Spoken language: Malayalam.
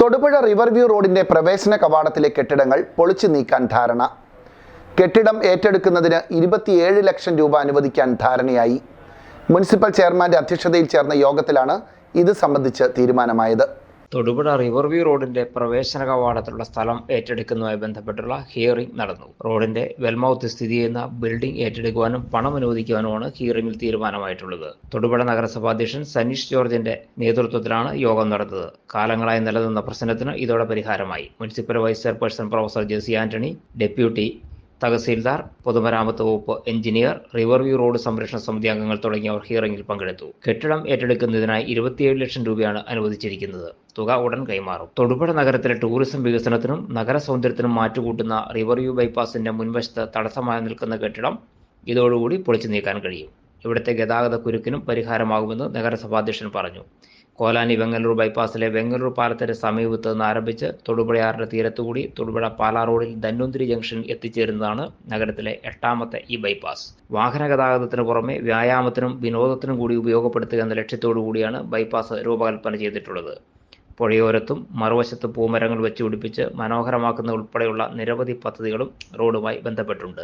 തൊടുപുഴ റിവർ വ്യൂ റോഡിന്റെ പ്രവേശന കവാടത്തിലെ കെട്ടിടങ്ങൾ പൊളിച്ചു നീക്കാൻ ധാരണ. കെട്ടിടം ഏറ്റെടുക്കുന്നതിന് ഇരുപത്തിയേഴ് ലക്ഷം രൂപ അനുവദിക്കാൻ ധാരണയായി. മുനിസിപ്പൽ ചെയർമാന്റെ അധ്യക്ഷതയിൽ ചേർന്ന യോഗത്തിലാണ് ഇത് സംബന്ധിച്ച് തീരുമാനമായത്. തൊടുപുഴ റിവർ വ്യൂ റോഡിന്റെ പ്രവേശന കവാടത്തിലുള്ള സ്ഥലം ഏറ്റെടുക്കുന്നതുമായി ബന്ധപ്പെട്ടുള്ള ഹിയറിംഗ് നടന്നു. റോഡിന്റെ വെൽമൌത്ത് സ്ഥിതി ചെയ്യുന്ന ബിൽഡിംഗ് ഏറ്റെടുക്കുവാനും പണം അനുവദിക്കുവാനുമാണ് ഹിയറിംഗിൽ തീരുമാനമായിട്ടുള്ളത്. തൊടുപുഴ നഗരസഭാ അധ്യക്ഷൻ സനീഷ് ജോർജിന്റെ നേതൃത്വത്തിലാണ് യോഗം നടന്നത്. കാലങ്ങളായി നിലനിന്ന പ്രശ്നത്തിന് ഇതോടെ പരിഹാരമായി. Municipal vice chairperson professor Jessy Antony deputy tahsildar പൊതുമരാമത്ത് വകുപ്പ് എഞ്ചിനീയർ റിവർവ്യൂ റോഡ് സംരക്ഷണ സമിതി അംഗങ്ങൾ തുടങ്ങിയവർ ഹിയറിംഗിൽ പങ്കെടുത്തു. കെട്ടിടം ഏറ്റെടുക്കുന്നതിനായി ഇരുപത്തിയേഴ് ലക്ഷം രൂപയാണ് അനുവദിച്ചിരിക്കുന്നത്. തുക ഉടൻ കൈമാറും. തൊടുപുഴ നഗരത്തിലെ ടൂറിസം വികസനത്തിനും നഗര സൗന്ദര്യത്തിനും മാറ്റുകൂട്ടുന്ന റിവർവ്യൂ ബൈപ്പാസിന്റെ മുൻവശത്ത് തടസ്സമായി നിൽക്കുന്ന കെട്ടിടം ഇതോടുകൂടി പൊളിച്ചു നീക്കാൻ കഴിയും. ഇവിടുത്തെ ഗതാഗത കുരുക്കിനും പരിഹാരമാകുമെന്ന് നഗരസഭാധ്യക്ഷൻ പറഞ്ഞു. കോലാനി വെങ്ങല്ലൂർ ബൈപ്പാസിലെ വെങ്ങല്ലൂർ പാലത്തിന് സമീപത്ത് നിന്ന് ആരംഭിച്ച് തൊടുപുഴയാറിന്റെ തീരത്തുകൂടി തൊടുപുഴ പാലാ റോഡിൽ ധന്വന്തിരി ജംഗ്ഷനിൽ എത്തിച്ചേരുന്നതാണ് നഗരത്തിലെ എട്ടാമത്തെ ഈ ബൈപ്പാസ്. വാഹന ഗതാഗതത്തിന് പുറമെ വ്യായാമത്തിനും വിനോദത്തിനും കൂടി ഉപയോഗപ്പെടുത്തുക എന്ന ലക്ഷ്യത്തോടു കൂടിയാണ് ബൈപ്പാസ് രൂപകൽപ്പന ചെയ്തിട്ടുള്ളത്. പുഴയോരത്തും മറുവശത്ത് പൂമരങ്ങൾ വെച്ച് പിടിപ്പിച്ച് മനോഹരമാക്കുന്ന ഉൾപ്പെടെയുള്ള നിരവധി പദ്ധതികളും റോഡുമായി ബന്ധപ്പെട്ടുണ്ട്.